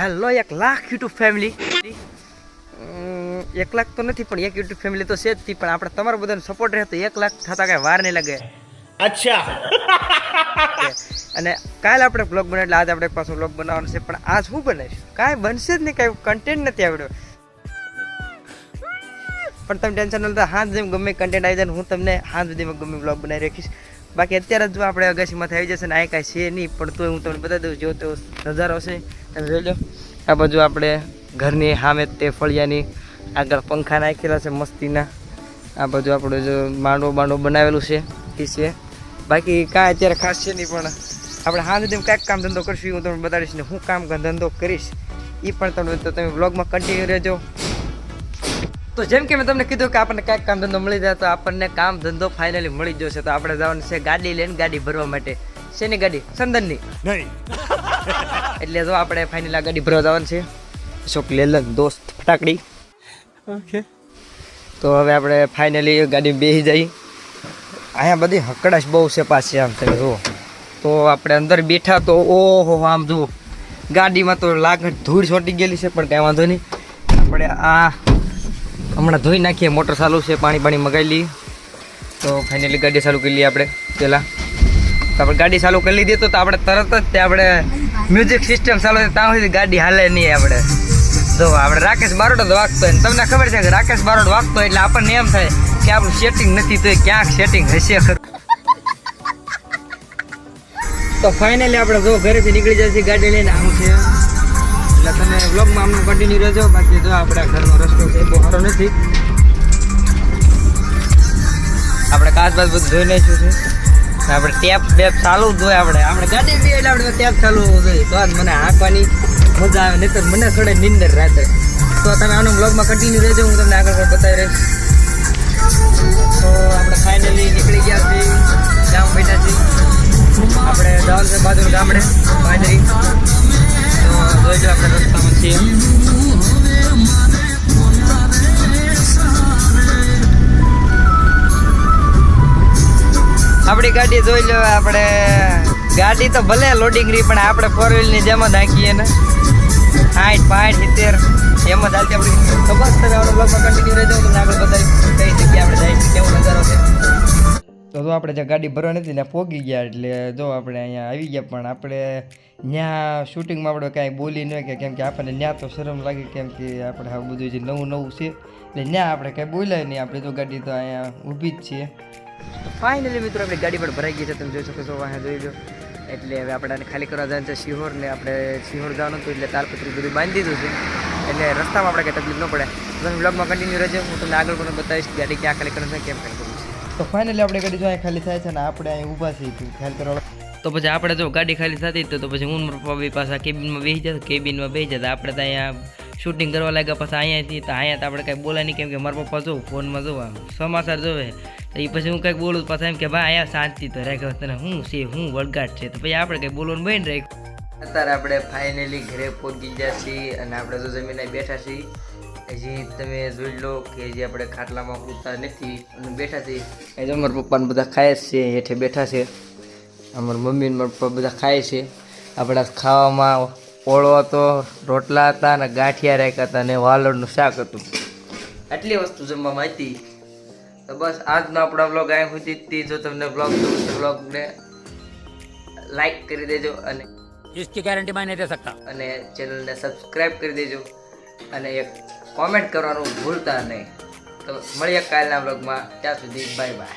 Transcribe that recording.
Hello એક lakh YouTube family એક લાખ તો નથી પણ એક યુટ્યુબ ફેમિલી તો છે જ પણ આપણે તમારા બધાનો સપોર્ટ રહે તો એક લાખ થતા કાંઈ વાર નહીં લાગે. અચ્છા. અને કાલ આપણે બ્લોગ બને એટલે આજે આપણે પાછો બ્લોગ બનાવવાનો છે પણ આજ શું બને કાંઈ બનશે જ નહીં કાંઈ કન્ટેન્ટ નથી આવડ્યો. પણ તમે ટેન્શન ન લેતા હાથ જેમ ગમે કન્ટેન્ટ આવી જાય હું તમને હાથ સુધીમાં ગમે બ્લોગ બનાવી રાખીશ. બાકી અત્યારે જ આપણે અગાસીમાંથી આવી જશે ને, આ કાંઈ છે નહીં, પણ તો હું તમને બતાવી દઉં, જો તેવો નજારો છે, તમે જોઈ લો. આ બાજુ આપણે ઘરની સામે તે ફળિયાની આગળ પંખા નાખેલા છે, મસ્તીના. આ બાજુ આપણે જો માંડવો બાંડવો બનાવેલું છે, એ છે. બાકી કાંઈ અત્યારે ખાસ છે નહીં, પણ આપણે હા સુધી કાંઈક કામ ધંધો કરશું હું તમને બતાડીશ ને હું કામ ધંધો કરીશ એ પણ તમને તો તમે વ્લોગમાં કન્ટિન્યુ રહેજો. તો જેમ કે મેં તમને કીધું કે આપણને કાંઈક કામ ધંધો મળી જાય તો આપણને કામ ધંધો ફાઇનલી મળી જશે. તો આપણે જવાનું છે ગાડી લઈને ગાડી ભરવા માટે. શેની ગાડી? સંદનની. નહીં. એટલે જો આપણે ફાઇનલ આ ગાડી ભરવા જવાનું છે. અશોક લેલન દોસ્ત ફટાકડી. ઓકે. તો હવે આપણે ફાઇનલી ગાડી બેસી જઈ. અહીંયા બધી હકડાશ બહુ છે પાછી આમ તમે જુઓ. તો આપણે અંદર બેઠા તો ઓહો આમ જુઓ. ગાડીમાં તો લાગણ ધૂળ છોટી ગયેલી છે પણ કાંઈ વાંધો નહીં. આપણે આ હમણાં ધોઈ નાખીએ, મોટર ચાલુ છે, પાણી પાણી મગાવી લઈએ. તો ફાઇનલી ગાડી ચાલુ કરી લઈએ આપણે, પહેલાં. તો આપણે ગાડી ચાલુ કરી લીધી તો આપણે તરત જ તે આપણે મ્યુઝિક સિસ્ટમ ચાલુ થાય ત્યાં સુધી ગાડી હાલે નહીં આપણે. જો, આપણે રાકેશ બારોટ જ વાગતો હોય તમને ખબર છે કે રાકેશ બારોટ વાગતો એટલે આપણને એમ થાય કે આપણું સેટિંગ નથી, તો ક્યાંક સેટિંગ હશે ખરું. તો ફાઇનલી આપણે જો ઘરેથી નીકળી જાય છે ગાડી લઈને, આમ છે. એટલે તમે વ્લોગમાં અમને કન્ટિન્યુ રહેજો, બાકી જો આપણા ઘરનો રસ્તો છે બહુ નથી. આપણે કાચ બાજ બધું જોઈ નાખ્યું છે. આપણે ટેપ બેપ ચાલુ જ જોઈએ આપણે. આપણે ગાડી બી આપણે ટેપ ચાલુ જોઈએ. તો મને હાંકવાની મજા આવે. નહીં તો મને સડે નિંદર રાતે તો તમે આનો બ્લોગમાં કન્ટિન્યુ રહેજો. હું તમને આગળ બતાવી રહીશ. તો આપણે ફાઇનલી નીકળી ગયા છીએ. ગામ બેઠા છીએ. આપણે જવાનું છે બાજુ ગામડે ફાઇનલી તો જોઈ લો આપણે રસ્તામાં છીએ. આપણી ગાડી જોઈ લો, આપણે ગાડી તો ભલે લોડિંગ રહી, પણ આપણે ફોર વ્હીલની જેમ જ હાંકીએ ને. સાઠ પાંઠ સિત્તેર, એમ જ હાલતી આપણી ખબર છે આપણે બ્લોગમાં કન્ટિન્યુ રહેજો, તમને આગળ બધા કઈ જગ્યાએ આપણે જાય, કેવો નજારો છે. તો જો આપણે જે ગાડી ભરવા નથી ને, પોગી ગયા, એટલે જો આપણે અહીંયા આવી ગયા, પણ આપણે ત્યાં શૂટિંગમાં આપણે કાંઈ બોલી ન કે કેમ કે આપણને ત્યાં તો શરમ લાગે, કેમ કે આપણે આ બધું જે નવું નવું છે. એટલે ત્યાં આપણે કાંઈ બોલાય નહીં, આપણે તો ગાડી તો અહીંયા ઊભી જ છીએ. ફાઇનલી મિત્રો આપણી ગાડી પણ ભરાઈ ગઈ છે. તમે જોઈ શકો છો વાહ જોઈ લો. એટલે હવે આપણે ખાલી કરવા જવાનું છે સિહોર ને આપણે શિહોર જવાનું હતું એટલે તાલપત્રી બધું બાંધી દીધું છે. એટલે રસ્તામાં આપણે કંઈ તકલીફ ન પડે. તમે બ્લોગમાં કન્ટિન્યુ રહેજો. હું તમને આગળ પણ બતાવીશ ગાડી ક્યાં ખાલી કરવાનું છે કેમ ખાલી કરવું છે. તો ફાઇનલી આપણે ગાડી જો અહીંયા ખાલી થાય છે ને આપણે અહીં ઊભા છીએ ખ્યાલ કરવા તો પછી આપણે જો ગાડી ખાલી થતી તો તો પછી હું પપ્પા બી પાછા કેબિનમાં બેસી જતા કેબિનમાં બેસી જતા. આપણે તો અહીંયા શૂટિંગ કરવા લાગ્યા પછી અહીંયાથી તો અહીંયા તો આપણે કાંઈ બોલાય નહીં કેમ કે મારા પપ્પા જો ફોનમાં જોવા સમાચાર જોવે. તો એ પછી હું કંઈક બોલું પાછા એમ કે ભાઈ આ શાંતિ તો રાખ્યો તને હું છે, હું વળગાટ છે. તો પછી આપણે કંઈ બોલવાનું બની રાખ્યું અત્યારે આપણે ફાઇનલી ઘરે પહોંચી ગયા છીએ અને આપણે તો જમીને બેઠા છીએ. હજી તમે જોઈ લો કે જે આપણે ખાટલામાં પૂરતા નથી અને બેઠા છીએ. એ જો મારા પપ્પાને બધા ખાય છે, હેઠે બેઠા છે. અમારા મમ્મી મારા પપ્પા બધા ખાય છે. આપણા ખાવામાં ઓળો હતો, રોટલા હતા અને ગાંઠિયા રાખ્યા હતા અને વાલણનું શાક હતું. આટલી વસ્તુ જમવામાં હતી. તો બસ આજનો આપણો બ્લોગ અહીં સુધી જ હતી. જો તમને બ્લોગ ગમે તો બ્લોગને લાઈક કરી દેજો અને इसकी गारंटी मैं नहीं दे सकता અને ચેનલને સબસ્ક્રાઈબ કરી દેજો અને એક કોમેન્ટ કરવાનું ભૂલતા નહીં તો મળીએ કાલના બ્લોગમાં ત્યાં સુધી બાય બાય